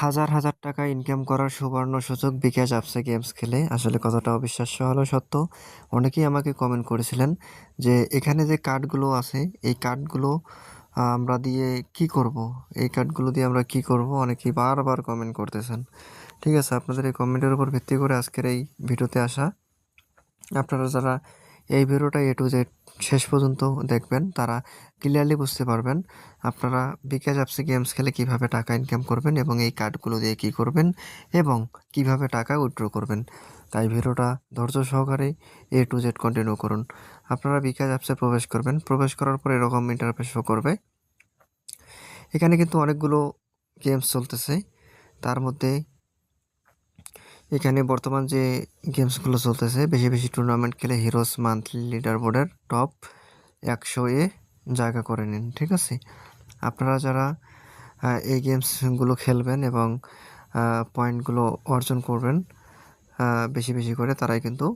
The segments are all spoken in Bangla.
হাজার হাজার টাকা ইনকাম করার সুবর্ণ সুযোগ বিকাশ অ্যাপসে গেমস খেলে। আসলে কথাটা অবিশ্বাস্য হলো সত্য? অনেকেই আমাকে কমেন্ট করেছিলেন যে, এখানে যে কার্ডগুলো আছে, এই কার্ডগুলো আমরা দিয়ে কি করব? এই কার্ডগুলো দিয়ে আমরা কি করব? অনেকেই বারবার কমেন্ট করতেছেন। ঠিক আছে, আপনাদের এই কমেন্টের উপর ভিত্তি করে আজকের এই ভিডিওতে আসা। আপনারা যারা এই ভিডিওটা এ টু জেড শেষ পর্যন্ত দেখবেন, তারা ক্লিয়ারলি বুঝতে পারবেন আপনারা বিকাশ অ্যাপসে গেমস খেলে কীভাবে টাকা ইনকাম করবেন এবং এই কার্ডগুলো দিয়ে কি করবেন এবং কীভাবে টাকা উইথড্র করবেন। তাই ভিডিওটা ধৈর্য সহকারে এ টু জেড কন্টিনিউ করুন। আপনারা বিকাশ অ্যাপসে প্রবেশ করবেন, প্রবেশ করার পর এরকম ইন্টারফেস করবে। এখানে কিন্তু অনেকগুলো গেমস চলতেছে, তার মধ্যে এখানে বর্তমান যে গেমসগুলো চলতেছে, বেশি বেশি টুর্নামেন্ট খেলে হিরোস মান্থলি লিডার বোর্ডের টপ একশো এ জায়গা করে নিন, ঠিক আছে? আপনারা যারা এই গেমসগুলো খেলবেন এবং পয়েন্টগুলো অর্জন করবেন বেশি বেশি করে, তারাই কিন্তু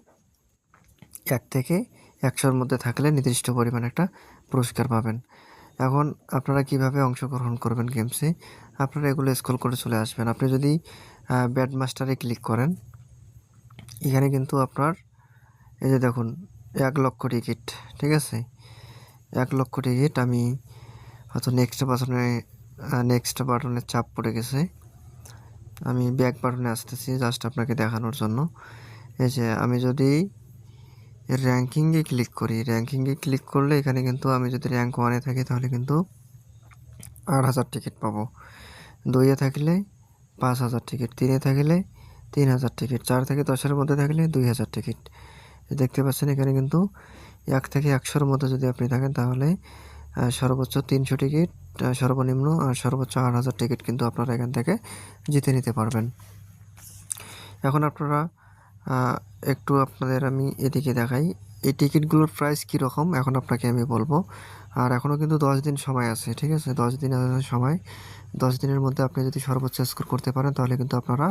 এক থেকে একশোর মধ্যে থাকলে নির্দিষ্ট পরিমাণ একটা পুরস্কার পাবেন। এখন আপনারা কীভাবে অংশগ্রহণ করবেন গেমসে? আপনারা এগুলো স্ক্রল করে চলে আসবেন। আপনি যদি ব্যাড মাস্টারে ক্লিক করেন। এখানে কিন্তু আপনার এই যে দেখুন, এক লক্ষ টিকিট ঠিক আছে? এক লক্ষ টিকিট আমি হয়তো নেক্সট বাটনে নেক্সট বাটনের চাপ পড়ে গেছে। আমি ব্যাক বাটনে আসতেছি জাস্ট আপনাকে দেখানোর জন্য। এই যে আমি যদি র্যাঙ্কিংয়ে ক্লিক করি র্যাঙ্কিংয়ে ক্লিক করলে এখানে কিন্তু আমি যদি র্যাঙ্ক ওয়ানে থাকি তাহলে কিন্তু আট হাজার টিকিট পাবো। দুইয়ে থাকলে পাঁচ হাজার টিকিট তিনে থাকলে তিন হাজার টিকিট চার থেকে দশের মধ্যে থাকলে দুই হাজার টিকিট দেখতে পাচ্ছেন, এখানে কিন্তু এক থেকে একশোর মধ্যে যদি আপনি থাকেন, তাহলে সর্বোচ্চ তিনশো টিকিট সর্বনিম্ন আর সর্বোচ্চ আট হাজার টিকিট কিন্তু আপনারা এখান থেকে জিতে নিতে পারবেন। এখন আপনারা একটু আপনাদের আমি এদিকে দেখাই। এই টিকিটগুলোর প্রাইস কীরকম এখন আপনাকে আমি বলব। আর এখনও কিন্তু দশ দিন সময় আছে, ঠিক আছে? দশ দিন সময়। দশ দিনের মধ্যে আপনি যদি সর্বোচ্চ স্কোর করতে পারেন, তাহলে কিন্তু আপনারা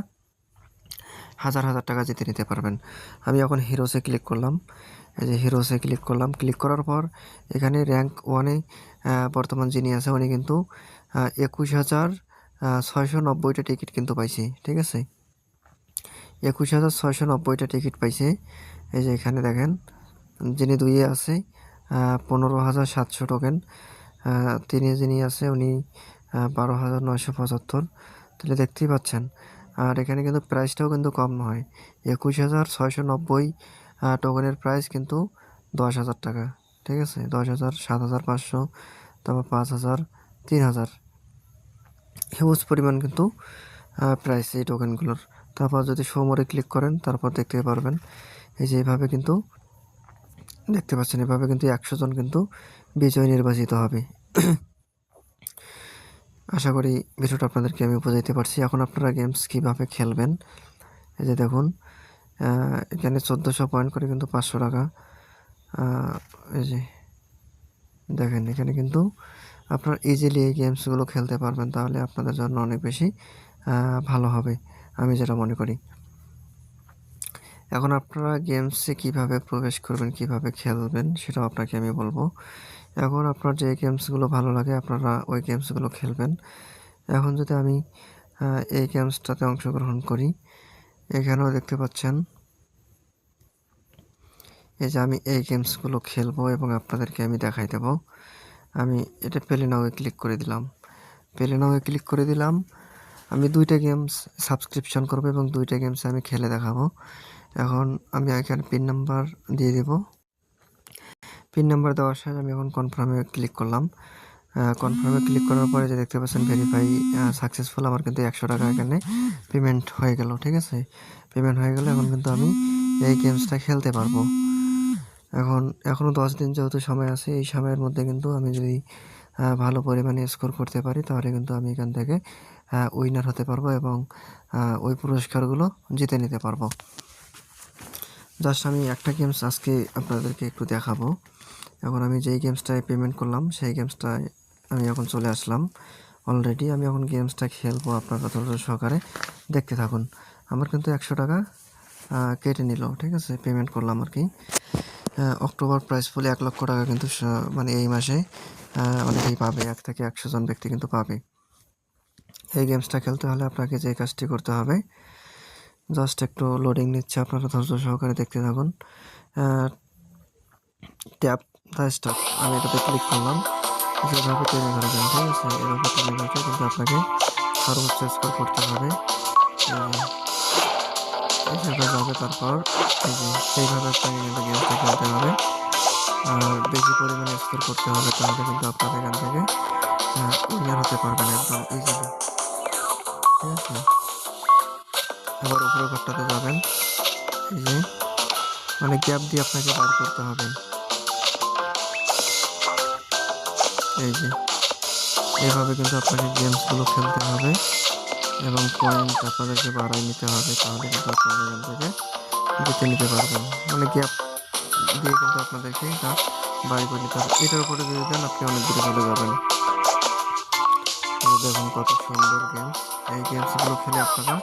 হাজার হাজার টাকা জিতে নিতে পারবেন। আমি এখন হিরোসে ক্লিক করলাম। এই যে হিরোসে ক্লিক করলাম। ক্লিক করার পর এখানে র্যাঙ্ক ওয়ানে বর্তমান যিনি আছে, উনি কিন্তু একুশ হাজার ছয়শো নব্বইটা টিকিট কিন্তু পাইছে, ঠিক আছে? একুশ হাজার, ছয়শো নব্বইটা টিকিট পাইছে। এই যে এখানে দেখেন যিনি দুইয়ে আছে পনেরো হাজার সাতশো টোকেন তিনি যিনি আছে উনি বারো হাজার নয়শো পঁচাত্তর। তাহলে দেখতেই পাচ্ছেন, আর এখানে কিন্তু প্রাইসটাও কিন্তু কম নয়। একুশ হাজার ছয়শো নব্বই টোকেনের প্রাইস কিন্তু দশ হাজার টাকা, ঠিক আছে? দশ হাজার সাত হাজার পাঁচশো, তারপর পাঁচ হাজার তিন হাজার। হিউজ পরিমাণ কিন্তু প্রাইস এই টোকেনগুলোর তারপর যদি সোমরে ক্লিক করেন, তারপর দেখতে পারবেন, এই যে এইভাবে কিন্তু দেখতে পাচ্ছেন এভাবে কিন্তু একশো জন কিন্তু বিজয় নির্বাচিত হবে। আশা করি ভিডিওটা আপনাদেরকে আমি বোঝাইতে পারছি। এখন আপনারা গেমস কীভাবে খেলবেন? এই যে দেখুন এখানে চোদ্দোশো পয়েন্ট করে কিন্তু পাঁচশো টাকা। এই যে দেখেন, এখানে কিন্তু আপনারা ইজিলি এই গেমসগুলো খেলতে পারবেন, তাহলে আপনাদের জন্য অনেক বেশি ভালো হবে, আমি যেটা মনে করি। এখন আপনারা গেমসে কীভাবে প্রবেশ করবেন, কীভাবে খেলবেন সেটাও আপনাকে আমি বলব। এখন আপনার যে গেমসগুলো ভালো লাগে, আপনারা ওই গেমসগুলো খেলবেন। এখন যদি আমি এই গেমসটাতে অংশগ্রহণ করি, এখানেও দেখতে পাচ্ছেন, এই যে আমি এই গেমসগুলো খেলব এবং আপনাদেরকে আমি দেখাই দেবো। আমি এটা পেলে নাও ক্লিক করে দিলাম। পেলে নাও ক্লিক করে দিলাম। আমি দুইটা গেমস সাবস্ক্রিপশন করব এবং দুইটা গেমস আমি খেলে দেখাবো। এখন আমি এখানে পিন নাম্বার দিয়ে দেব। পিন নাম্বার দেওয়ার সাথে আমি এখন কনফার্মে ক্লিক করলাম। কনফার্মে ক্লিক করার পরে যে দেখতে পাচ্ছেন ভেরিফাই সাকসেসফুল আমার কিন্তু একশো টাকা এখানে পেমেন্ট হয়ে গেল, ঠিক আছে? পেমেন্ট হয়ে গেলে এখন কিন্তু আমি এই গেমসটা খেলতে পারব। এখন এখনও দশ দিন যেহেতু সময় আছে, এই সময়ের মধ্যে কিন্তু আমি যদি ভালো পরিমাণে স্কোর করতে পারি, তাহলে কিন্তু আমি এখান থেকে উইনার হতে পারব এবং ওই পুরস্কারগুলো জিতে নিতে পারব। জাস্ট আমি একটা গেমস আজকে আপনাদেরকে একটু দেখাবো। এখন আমি যেই গেমসটায় পেমেন্ট করলাম, সেই গেমসটায় আমি এখন চলে আসলাম। অলরেডি আমি এখন গেমসটা খেলব আপনারা ধৈর্য সহকারে। দেখতে থাকুন, আমার কিন্তু একশো টাকা কেটে নিল, ঠিক আছে? পেমেন্ট করলাম আর কি। অক্টোবর প্রাইস ফুলে এক লক্ষ টাকা কিন্তু মানে এই মাসে অনেকেই পাবে, এক থেকে একশো জন ব্যক্তি কিন্তু পাবে। এই গেমসটা খেলতে হলে আপনাকে যে কাজটি করতে হবে জাস্ট একটু লোডিং নিচ্ছে, আপনারা ধৈর্য সহকারে দেখতে থাকুন। ট্যাপ দ্য স্টার্ট আমি এটাতে ক্লিক করলাম। যেভাবে তৈরি করে দেন ঠিক আছে? এভাবে তৈরি করতে কিন্তু আপনাকে সর্বোচ্চ স্কোর করতে হবে। এইভাবে যাবে তারপর, এই যে সেইভাবে আপনাকে কিন্তু গেমসটা খেলতে হবে। আর বেশি পরিমাণে স্কোর করতে হবে, তাহলে কিন্তু আপনার এখান থেকে উইনার হতে পারবেন একদম ইজিলি ঠিক আছে? আবার উপরে ঘরটাতে যাবেন। এই যে মানে গ্যাপ দিয়ে আপনাকে বার করতে হবে। এই যে, এইভাবে কিন্তু আপনাকে গেমসগুলো খেলতে হবে এবং পয়েন্ট আপনাদেরকে বাড়াই নিতে হবে, তাহলে কিন্তু আপনারা এখান থেকে জিতে নিতে পারবেন। মানে গ্যাপ দিয়ে কিন্তু আপনাদেরকে এটা বাড়ি করে নিতে হবে। এটার উপরে যদি দেন, আপনি অনেক দূরে চলে যাবেন। দেখুন কত সুন্দর গেমস এই গেমসগুলো খেলে আপনারা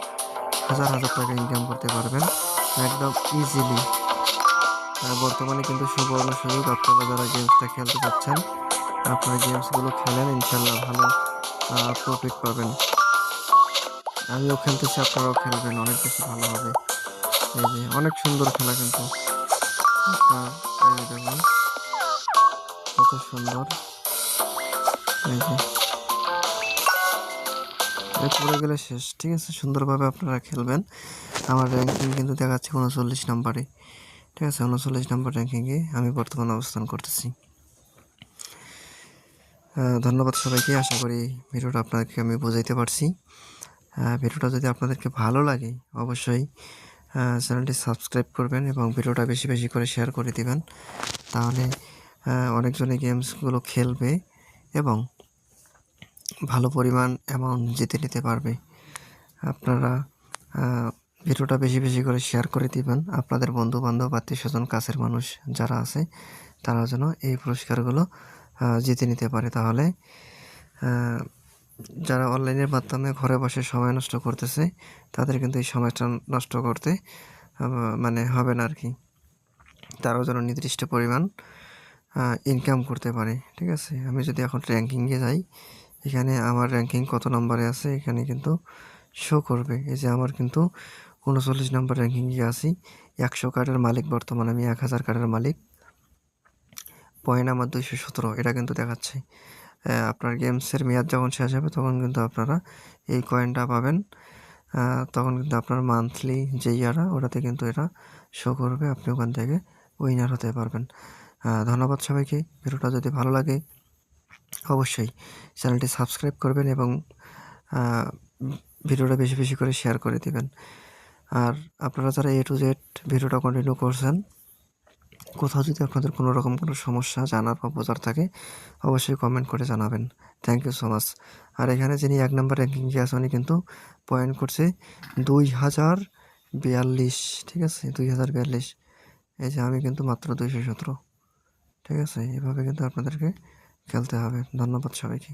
হাজার হাজার টাকা ইনকাম করতে পারবেন। একদম ইজিলি বর্তমানে কিন্তু সুবর্ণ সুযোগ আপনারা যারা গেমসটা খেলতে চাচ্ছেন, আপনারা গেমসগুলো খেলেন, ইনশাল্লাহ ভালো প্রফিট পাবেন। আমিও খেলতেছি, আপনারাও খেলবেন, অনেক বেশি ভালো হবে। এই যে, অনেক সুন্দর খেলা কিন্তু। পড়ে গেলে শেষ। ঠিক আছে? সুন্দরভাবে আপনারা খেলবেন। আমার র্যাঙ্কিং কিন্তু দেখাচ্ছে উনচল্লিশ নাম্বারে। ঠিক আছে? উনচল্লিশ নাম্বার র্যাঙ্কিংয়ে আমি বর্তমানে অবস্থান করতেছি। ধন্যবাদ সবাইকে। আশা করি ভিডিওটা আপনাদেরকে আমি বোঝাইতে পারছি। ভিডিওটা যদি আপনাদেরকে ভালো লাগে, অবশ্যই চ্যানেলটি সাবস্ক্রাইব করবেন এবং ভিডিওটা বেশি বেশি করে শেয়ার করে দিবেন। তাহলে অনেকজনে গেমসগুলো খেলবে এবং ভালো পরিমাণ অ্যামাউন্ট জিতে নিতে পারবে। আপনারা ভিডিওটা বেশি বেশি করে শেয়ার করে দিবেন। আপনাদের বন্ধু বান্ধব আত্মীয় স্বজন কাছের মানুষ যারা আছে, তারা যেন এই পুরস্কারগুলো জিতে নিতে পারে। তাহলে যারা অনলাইনের মাধ্যমে ঘরে বসে সময় নষ্ট করতেছে, তাদের কিন্তু এই সময়টা নষ্ট করতে মানে হবে না আর কি তারাও যেন নির্দিষ্ট পরিমাণ ইনকাম করতে পারে, ঠিক আছে? আমি যদি এখন র্যাঙ্কিংয়ে যাই এখানে আমার র্যাঙ্কিং কত নম্বরে আছে? এখানে কিন্তু শো করবে। এই যে আমার কিন্তু উনচল্লিশ নম্বর র্যাঙ্কিংয়ে আছি। একশো কার্ডের মালিক বর্তমানে আমি, এক হাজার কার্ডের মালিক। পয়েন্ট আমার দুইশো সতেরো, এটা কিন্তু দেখাচ্ছে। আপনার গেমসের মেয়াদ যখন শেষ হবে, তখন কিন্তু আপনারা এই কয়েনটা পাবেন। তখন কিন্তু আপনার মান্থলি যে ইয়ারা ওটাতে কিন্তু এটা শো করবে। আপনি ওখান থেকে উইনার হতে পারবেন। ধন্যবাদ সবাইকে। ভিডিওটা যদি ভালো লাগে অবশ্যই। চ্যানেলটি সাবস্ক্রাইব করবেন এবং ভিডিওটা বেশি বেশি করে শেয়ার করে দিবেন। আর আপনারা যারা এ টু জেড ভিডিওটা কন্টিনিউ করছেন, কোথাও যদি আপনাদের কোনো রকম কোনো সমস্যা, জানার বা বোঝার থাকে, অবশ্যই কমেন্ট করে জানাবেন। থ্যাংক ইউ সো মাচ আর এখানে যিনি এক নম্বর র্যাঙ্কিং আছে উনি কিন্তু পয়েন্ট করছে দুই হাজার বিয়াল্লিশ, ঠিক আছে? দুই হাজার বিয়াল্লিশ। এই যে আমি কিন্তু মাত্র দুইশো সতেরো। ঠিক আছে? এভাবে কিন্তু আপনাদেরকে খেলতে হবে। ধন্যবাদ সবাইকে।